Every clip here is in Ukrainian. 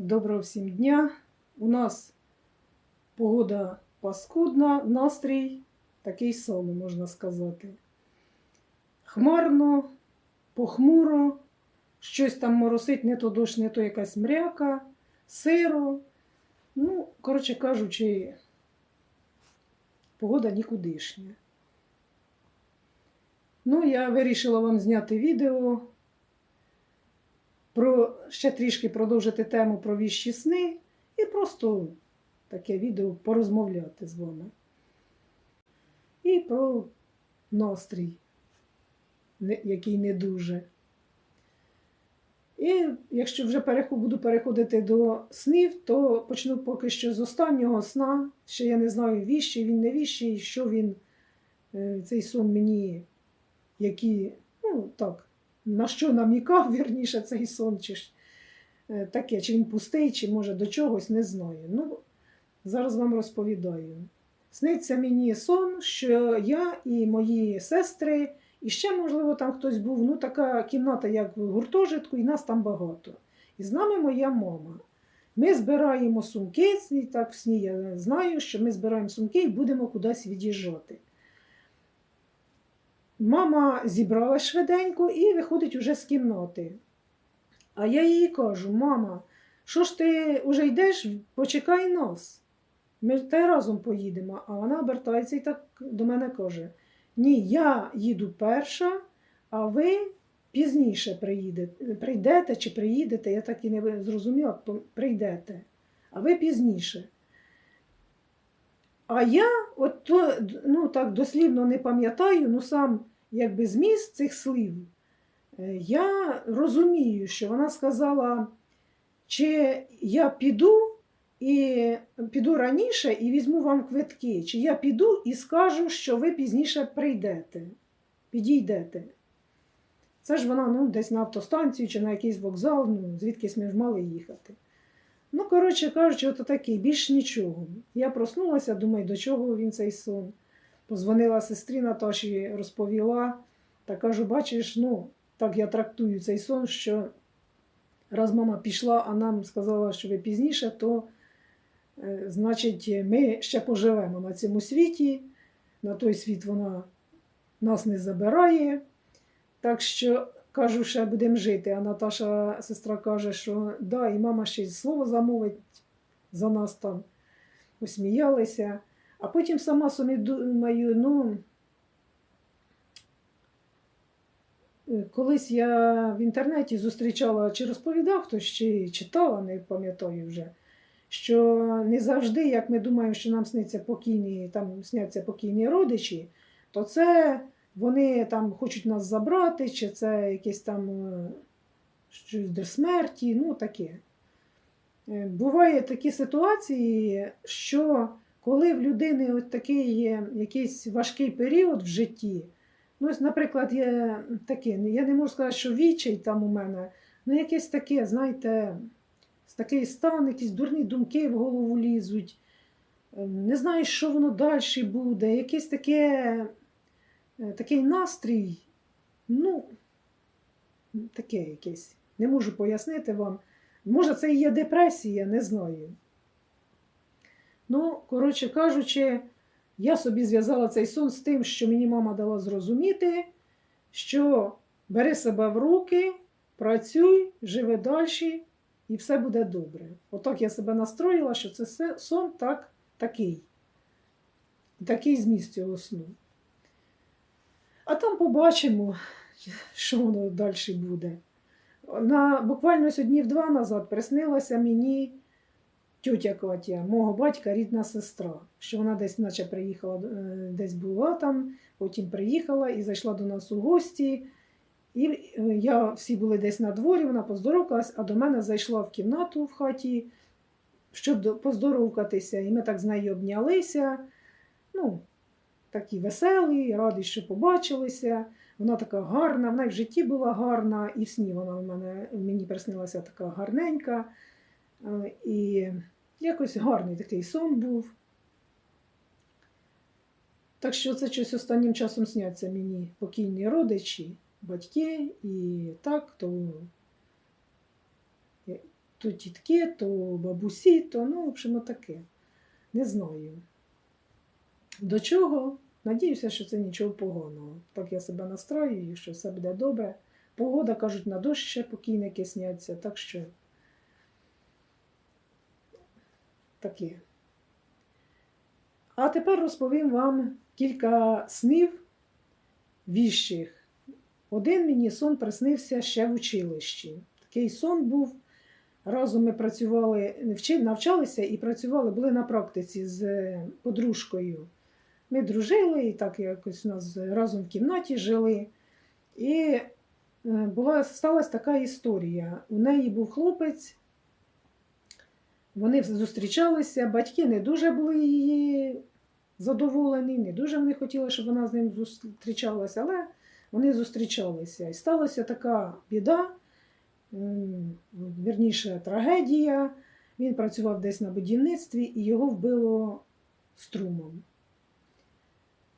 Доброго всім дня. У нас погода паскудна, настрій такий самий, можна сказати. Хмарно, похмуро, щось там моросить, не то дощ, не то якась мряка, сиро. Ну, коротше кажучи, погода нікудишня. Ну, я вирішила вам зняти відео про ще трішки продовжити тему про віщі сни і просто таке відео порозмовляти з вами. І про настрій, який не дуже. І якщо вже буду переходити до снів, то почну поки що з останнього сна. Ще я не знаю, віщий він не віщий, що він, е, цей сон мені, які, ну так, на що намікав, вірніше, цей сон, чи таке, чи він пустий, чи може до чогось, не знаю. Ну, зараз вам розповідаю. Сниться мені сон, що я і мої сестри, і ще, можливо, там хтось був, ну така кімната, як в гуртожитку, і нас там багато. І з нами моя мама. Ми збираємо сумки, і так в сні я знаю, що ми збираємо сумки і будемо кудись від'їжджати. Мама зібралась швиденько і виходить уже з кімнати. А я їй кажу: мама, що ж ти вже йдеш, почекай нас. Ми та разом поїдемо. А вона обертається і так до мене каже: Ні, я їду перша, а ви пізніше приїдете, прийдете чи приїдете. Я так і не зрозуміла, прийдете, а ви пізніше. А я от ну, так дослівно не пам'ятаю, ну сам якби зміст цих слів. Я розумію, що вона сказала, чи я піду і піду раніше і візьму вам квитки, чи я піду і скажу, що ви пізніше прийдете, підійдете. Це ж вона ну, десь на автостанцію чи на якийсь вокзал, ну, звідкись ми ж мали їхати. Ну, коротше кажучи, от такий, більш нічого. Я проснулася, думаю, до чого він цей сон. Позвонила сестрі Наташі, розповіла та кажу, бачиш, ну, так я трактую цей сон, що раз мама пішла, а нам сказала, що ви пізніше, то е, значить ми ще поживемо на цьому світі. На той світ вона нас не забирає. Так що кажу, ще будемо жити. А Наташа сестра каже, що да, і мама ще й слово замовить за нас там. Посміялися. А потім сама собі думаю, ну. е, Колись я в інтернеті зустрічала, чи розповідав хтось, чи читала, не пам'ятаю вже, що не завжди, як ми думаємо, що нам сниться покійні, там сняться покійні родичі, то це вони там хочуть нас забрати, чи це якесь там е, щось до смерті, ну таке. Е, Бувають такі ситуації, що коли в людини от такий є якийсь важкий період в житті, ну, ось, наприклад, є таке, я не можу сказати, що вічай там у мене, ну якесь таке, знаєте, такий стан, якісь дурні думки в голову лізуть, е, не знаєш, що воно далі буде, якесь таке, е, такий настрій, ну, таке якесь. Не можу пояснити вам. Може, це і є депресія, не знаю. Ну, коротше кажучи, я собі зв'язала цей сон з тим, що мені мама дала зрозуміти, що бери себе в руки, працюй, живи далі, і все буде добре. Отак я себе настроїла, що це сон так, такий. Такий зміст цього сну. А там побачимо, що воно далі буде. На буквально сьогодні два назад приснилася мені тьотя Катя, мого батька, рідна сестра, що вона десь, наче приїхала, е, десь була там, потім приїхала і зайшла до нас у гості. І е, я всі були десь на дворі, вона поздоровкалась, а до мене зайшла в кімнату в хаті, щоб поздоровкатися. І ми так з нею обнялися. Ну, такі веселі, раді, що побачилися. Вона така гарна, вона й в житті була гарна, і в сні вона в мене, мені приснилася така гарненька. Е, І якось гарний такий сон був. Так що це щось останнім часом сняться мені покійні родичі, батьки і так, то то тітки, то бабусі, то ну, в общем, таке. Не знаю. До чого? Надіюся, що це нічого поганого. Так я себе настраюю, що все буде добре. Погода, кажуть, на дощ ще покійники сняться, так що таке. А тепер розповім вам кілька снів віщих. Один мені сон приснився ще в училищі. Такий сон був. Разом ми працювали, навчалися і працювали, були на практиці з е, подружкою. Ми дружили і так якось у нас разом в кімнаті жили. І е, була, сталася така історія. У неї був хлопець, вони зустрічалися, батьки не дуже були її задоволені, не дуже вони хотіли, щоб вона з ним зустрічалася, але вони зустрічалися. І сталася така біда, м, вірніше, трагедія. Він працював десь на будівництві і його вбило струмом.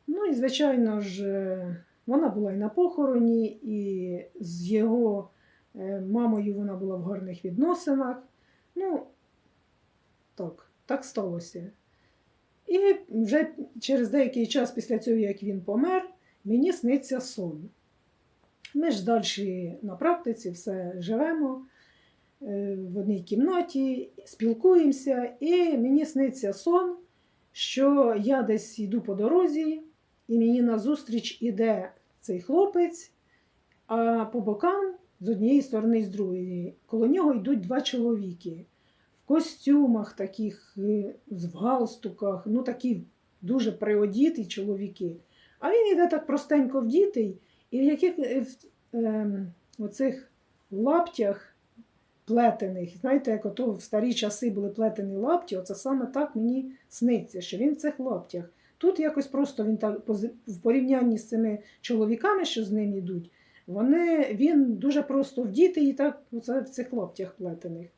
Ну і, звичайно ж, е, вона була і на похороні, і з його е, мамою вона була в гарних відносинах. Ну, так, так сталося. І вже через деякий час після цього, як він помер, мені сниться сон. Ми ж далі на практиці все живемо е, в одній кімнаті, спілкуємося, і мені сниться сон, що я десь йду по дорозі, і мені назустріч іде цей хлопець, а по бокам з однієї сторони з другої. Коло нього йдуть два чоловіки костюмах таких, е, в галстуках, ну такі дуже приодіті чоловіки. А він йде так простенько вдітий, і в яких е, в, ем, оцих лаптях плетених, знаєте, як ото в старі часи були плетені лапті, оце саме так мені сниться, що він в цих лаптях. Тут якось просто він так в порівнянні з цими чоловіками, що з ним йдуть, вони, він дуже просто вдітий і так оце в цих лаптях плетених.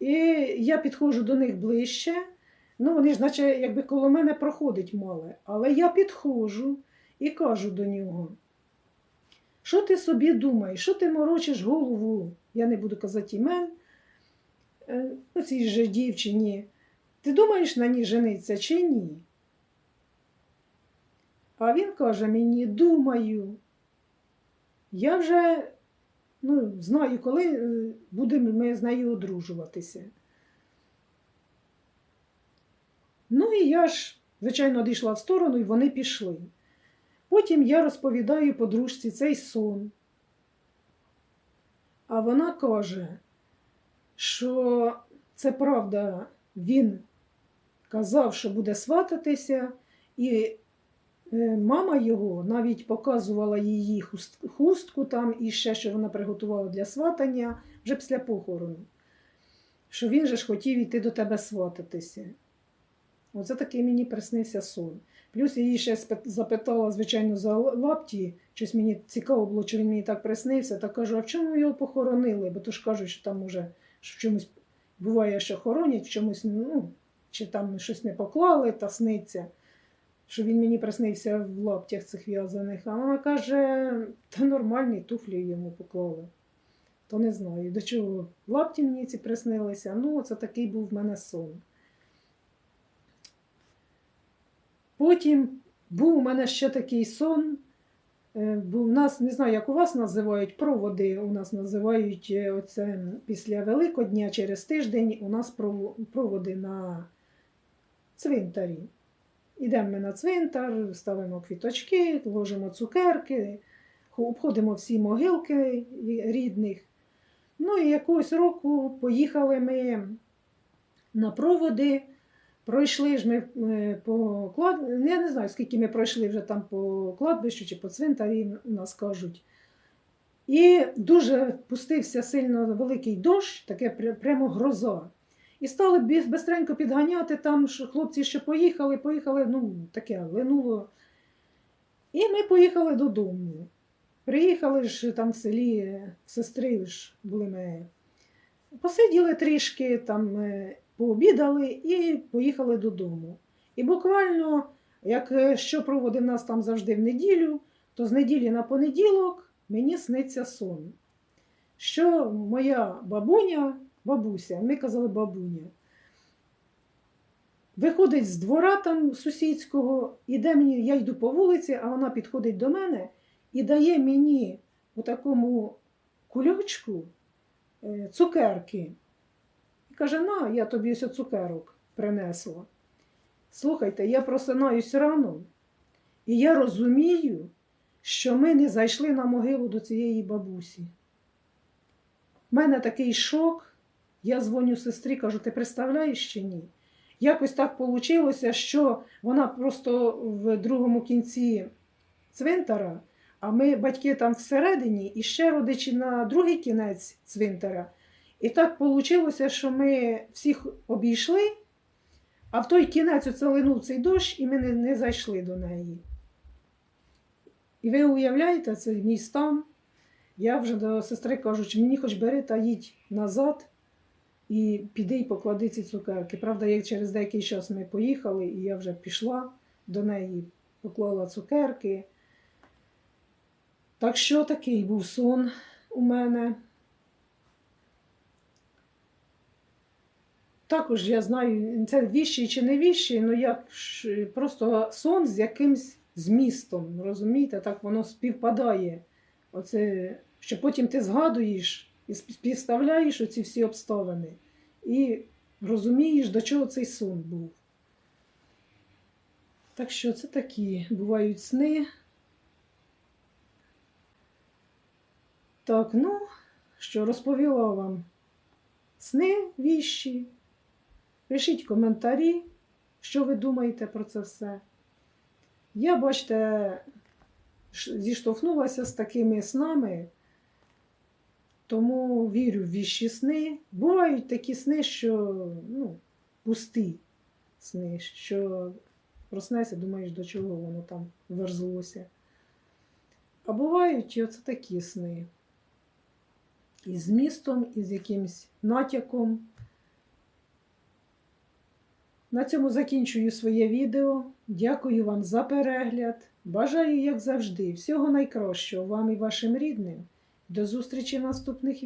І я підходжу до них ближче. Ну, вони ж, наче, якби коло мене проходить мале. Але я підходжу і кажу до нього: що ти собі думаєш, що ти морочиш голову? Я не буду казати імен. е, ну, цій же дівчині. Ти думаєш на ній жениться чи ні? А він каже мені, думаю, я вже ну, знаю, коли е, будемо ми з нею одружуватися. Ну і я ж, звичайно, одійшла в сторону, і вони пішли. Потім я розповідаю подружці цей сон. А вона каже, що це правда, він казав, що буде свататися, і мама його навіть показувала її хустку там і ще, що вона приготувала для сватання вже після похорону. Що він же ж хотів йти до тебе свататися. Оце такий мені приснився сон. Плюс я її ще запитала, звичайно, за лапті. Щось мені цікаво було, чи він мені так приснився. Та кажу, а в чому його похоронили? Бо то ж кажуть, що там може що в чомусь буває, що хоронять, в чомусь, ну, чи там щось не поклали та сниться. Що він мені приснився в лаптях цих в'язаних. А вона каже, та нормальні туфлі йому поклали. То не знаю, до чого лапті мені ці приснилися. Ну, це такий був в мене сон. Потім був у мене ще такий сон. е, Був у нас, не знаю, як у вас називають проводи. У нас називають е, оце після Великодня через тиждень у нас проводи на цвинтарі. Ідемо ми на цвинтар, ставимо квіточки, ложимо цукерки, обходимо всі могилки рідних. Ну і якогось року поїхали ми на проводи. Пройшли ж ми е, по клад... ну, Я не знаю, скільки ми пройшли вже там по кладбищу чи по цвинтарі, нас кажуть. І дуже пустився сильно великий дощ, таке прямо гроза. І стали бистренько підганяти там, що хлопці, що поїхали, поїхали, ну, таке линуло. І ми поїхали додому. Приїхали ж там в селі сестри ж були ми. Посиділи трішки, там е, пообідали і поїхали додому. І буквально, як е, що проводив нас там завжди в неділю, то з неділі на понеділок мені сниться сон. Що моя бабуня бабуся, ми казали бабуня. Виходить з двора там сусідського, іде мені, я йду по вулиці, а вона підходить до мене і дає мені у такому кульочку е, цукерки. І каже: на, я тобі ось цукерок принесла. Слухайте, я просинаюсь рано, і я розумію, що ми не зайшли на могилу до цієї бабусі. У мене такий шок. Я дзвоню сестрі, кажу, ти представляєш чи ні? Якось так вийшло, що вона просто в другому кінці цвинтара, а ми батьки там всередині, і ще родичі на другий кінець цвинтара. І так вийшло, що ми всіх обійшли, а в той кінець оце линув цей дощ, і ми не, не зайшли до неї. І ви уявляєте, це мій стан. Я вже до сестри кажу, мені хоч бери та їдь назад і піди і поклади ці цукерки. Правда, як через деякий час ми поїхали, і я вже пішла до неї, поклала цукерки. Так що такий був сон у мене. Також я знаю, це віщий чи не віщий, але як просто сон з якимсь змістом, розумієте, так воно співпадає. Оце, що потім ти згадуєш і співставляєш оці всі обставини і розумієш, до чого цей сон був. Так що це такі бувають сни. Так, ну, що розповіла вам сни віщі. Пишіть коментарі, що ви думаєте про це все. Я, бачите, зіштовхнулася з такими снами, тому вірю в віщі сни. Бувають такі сни, що ну, пусті сни, що проснешся, думаєш, до чого воно там верзлося. А бувають і оце такі сни. І з змістом, і з якимось натяком. На цьому закінчую своє відео. Дякую вам за перегляд. Бажаю, як завжди, всього найкращого вам і вашим рідним. До зустрічі наступних відео.